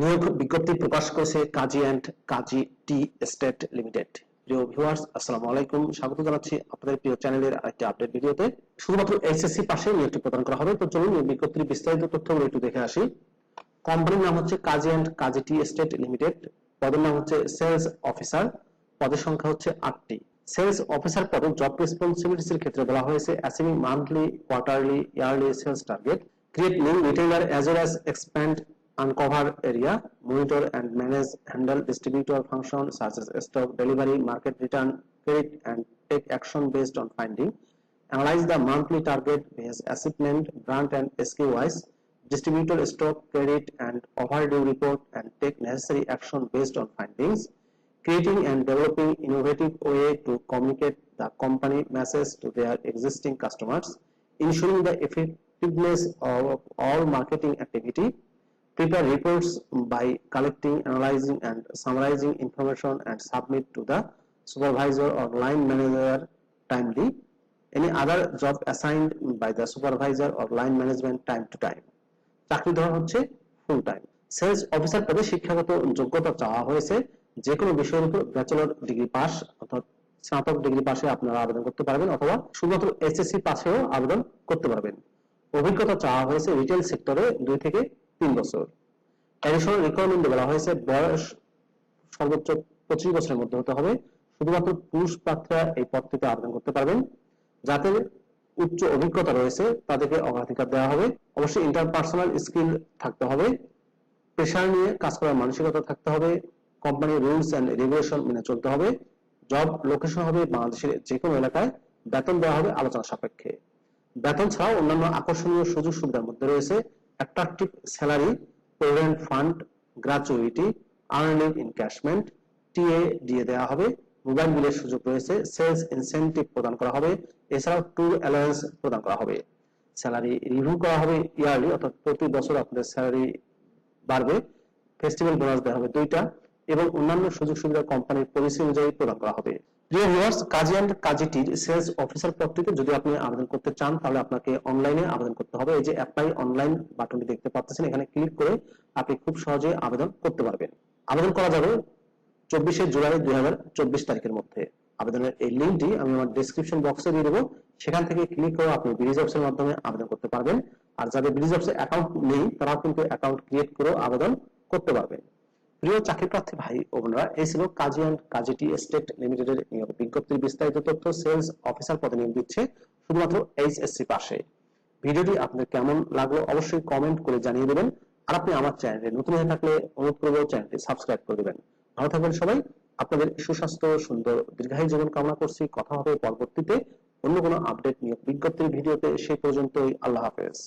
নিয়োগ বিজ্ঞপ্তি প্রকাশ করেছে Kazi and Kazi tea estate limited. প্রিয় ভিউয়ার্স আসসালামু আলাইকুম। স্বাগত জানাচ্ছি আপনাদের প্রিয় চ্যানেলের আরেকটি আপডেট ভিডিওতে। শুধুমাত্র এইচএসসি পাশে নিয়োগটি প্রদান করা হবে, তো চলুন নিয়োগ বিজ্ঞপ্তির বিস্তারিত তথ্যগুলো একটু দেখে আসি। কোম্পানির নাম হচ্ছে Kazi and Kazi tea estate limited. পদের নাম হচ্ছে সেলস অফিসার। পদের সংখ্যা হচ্ছে আটটি। সেলস অফিসার পদে জব রেসপন্সিবিলিটিস এর ক্ষেত্রে বলা হয়েছে achieving monthly, quarterly, yearly sales target. Create new retailer as well as expand uncover area monitor and manage handle distributor function such as stock delivery market return credit and take action based on finding. Analyze the monthly target based achievement brand and SKU wise distributor stock credit and overdue report and take necessary action based on findings. Creating and developing innovative way to communicate the company message to their existing customers, ensuring the effectiveness of all marketing activity, prepare reports by collecting, analyzing and summarizing information and submit to the supervisor or line manager timely, any other job assigned by the supervisor or line management time to time. চাকরি ধরা হচ্ছে full time sales officer পদে শিক্ষাগত যোগ্যতা চাওয়া হয়েছে যে কোনো বিষয়ের উপর ব্যাচেলর ডিগ্রি পাস অর্থাৎ স্নাতক ডিগ্রি পাশে আপনারা আবেদন করতে পারবেন অথবা শুধুমাত্র এসএসসি পাশেও আবেদন করতে পারবেন অভিজ্ঞতা চাওয়া হয়েছে রিটেল সেক্টরে দুই থেকে তিন বছর। অ্যাডিশনাল রিকোয়ারমেন্টে বলা হয়েছে বয়স সর্বোচ্চ পঁচিশ বছরের মধ্যে হতে হবে। শুধুমাত্র পুরুষ প্রার্থীরা এই পদটিতে আবেদন করতে পারবেন। যাদের উচ্চ অভিজ্ঞতা রয়েছে, তাদেরকে অগ্রাধিকার দেওয়া হবে। অবশ্যই ইন্টারপার্সোনাল স্কিল থাকতে হবে। প্রেশার নিয়ে কাজ করার মানসিকতা থাকতে হবে। কোম্পানির রুলস অ্যান্ড রেগুলেশন মেনে চলতে হবে। জব লোকেশন হবে বাংলাদেশের যে কোনো এলাকায়। বেতন দেওয়া হবে আলোচনা সাপেক্ষে। বেতন ছাড়াও অন্যান্য আকর্ষণীয় সুযোগ সুবিধার মধ্যে রয়েছে। Attractive salary provident fund gratuity earning encashment TA দিয়ে দেওয়া হবে। মোবাইল বিলের সুযোগ রয়েছে। সেলস ইনসেন্টিভ প্রদান করা হবে। এছাড়াও ট্যুর অ্যালায়েন্স প্রদান করা হবে। স্যালারি রিভিউ করা হবে ইয়ারলি অর্থাৎ প্রতি বছর আপনাদের স্যালারি বাড়বে। ফেস্টিভ্যাল বোনাস দেওয়া হবে দুইটা। এবং অন্যান্য সুযোগ সুবিধা কোম্পানির পলিসি অনুযায়ী প্রদান করা হবে। প্রিয় ভিউয়ার্স কাজী অ্যান্ড কাজীটির সেলস অফিসার পদটিতে যদি আপনি আবেদন করতে চান, তাহলে আপনাকে অনলাইনে আবেদন করতে হবে। এই যে অ্যাপ্লাই অনলাইন বাটনটি দেখতে পাচ্ছেন, এখানে ক্লিক করে আপনি খুব সহজে আবেদন করতে পারবেন। আবেদন করা যাবে চব্বিশে জুলাই দু হাজার চব্বিশ তারিখের মধ্যে। আবেদনের এই লিঙ্কটি আমি আমার ডেসক্রিপশন বক্সে দিয়ে দেবো। সেখান থেকে ক্লিক করে আপনি ব্রিজ অফিসের মাধ্যমে আবেদন করতে পারবেন। আর যাদের ব্রিজ অফিসে অ্যাকাউন্ট নেই, তারাও কিন্তু অ্যাকাউন্ট ক্রিয়েট করেও আবেদন করতে পারবেন। প্রিয় চাকরি প্রার্থী ভাই ও বোনেরা, এই ছিল কাজী অ্যান্ড কাজীটি এস্টেট লিমিটেডের নিয়োগ বিজ্ঞপ্তির বিস্তারিত তথ্য সেলস অফিসার পদে নিয়োগ দিচ্ছে শুধুমাত্র এইচএসসি পাশে। ভিডিওটি আপনাদের কেমন লাগল অবশ্যই কমেন্ট করে জানিয়ে দেবেন। আর আপনি আমার চ্যানেলে নতুন হয়ে থাকলে অনুরোধ করব চ্যানেলটি সাবস্ক্রাইব করে দেবেন। ভালো থাকবেন সবাই। আপনাদের সুস্বাস্থ্য, সুন্দর, দীর্ঘায়ু জীবন কামনা করছি। কথা হবে পরবর্তীতে অন্য কোনো আপডেট নিয়োগ বিজ্ঞপ্তির ভিডিওতে। সেই পর্যন্তই আল্লাহ হাফেজ।